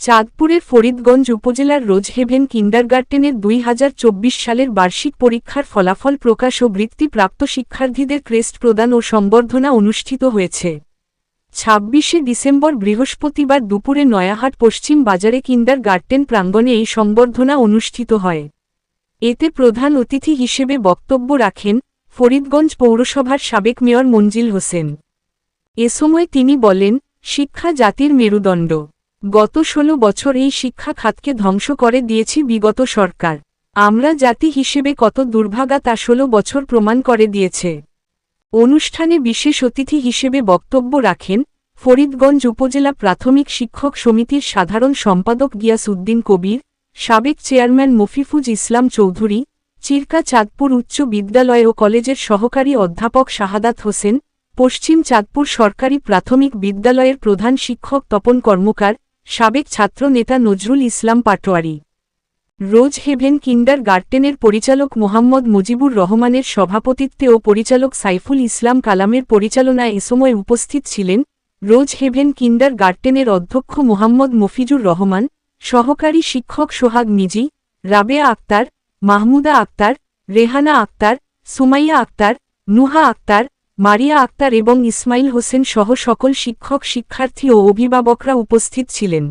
চাঁদপুরের ফরিদগঞ্জ উপজেলার রোজহেভেন কিন্ডারগার্টেনের দুই সালের বার্ষিক পরীক্ষার ফলাফল প্রকাশ ও বৃত্তিপ্রাপ্ত শিক্ষার্থীদের ক্রেস্ট প্রদান ও সম্বর্ধনা অনুষ্ঠিত হয়েছে। ছাব্বিশে ডিসেম্বর বৃহস্পতিবার দুপুরে নয়াহাট পশ্চিম বাজারে কিন্ডার গার্টেন প্রাঙ্গণে এই সম্বর্ধনা অনুষ্ঠিত হয়। এতে প্রধান অতিথি হিসেবে বক্তব্য রাখেন ফরিদগঞ্জ পৌরসভার সাবেক মেয়র মঞ্জিল হোসেন। এ সময় তিনি বলেন, শিক্ষা জাতির মেরুদণ্ড। গত ষোলো বছর এই শিক্ষা খাতকে ধ্বংস করে দিয়েছি বিগত সরকার। আমরা জাতি হিসেবে কত দুর্ভাগা তা ষোলো বছর প্রমাণ করে দিয়েছে। অনুষ্ঠানে বিশেষ অতিথি হিসেবে বক্তব্য রাখেন ফরিদগঞ্জ উপজেলা প্রাথমিক শিক্ষক সমিতির সাধারণ সম্পাদক গিয়াস উদ্দিন কবির, সাবেক চেয়ারম্যান মফিফুজ ইসলাম চৌধুরী, চিরকা চাঁদপুর উচ্চ বিদ্যালয় ও কলেজের সহকারী অধ্যাপক শাহাদাত হোসেন, পশ্চিম চাঁদপুর সরকারি প্রাথমিক বিদ্যালয়ের প্রধান শিক্ষক তপন কর্মকার সাবেক ছাত্র নেতা নজরুল ইসলাম পাটোয়ারি। রোজ হেভেন কিন্ডার গার্টেনের পরিচালক মোহাম্মদ মুজিবুর রহমানের সভাপতিত্বে ও পরিচালক সাইফুল ইসলাম কালামের পরিচালনায় এ সময় উপস্থিত ছিলেন রোজ হেভেন কিন্ডার গার্টেনের অধ্যক্ষ মোহাম্মদ মফিজুর রহমান, সহকারী শিক্ষক সোহাগ মিজি, রাবেয়া আক্তার, মাহমুদা আক্তার, রেহানা আক্তার, সুমাইয়া আক্তার, নুহা আক্তার মারিয়া আক্তার এবং ইসমাইল হোসেন সহ সকল শিক্ষক শিক্ষার্থী ও অভিভাবকরা উপস্থিত ছিলেন।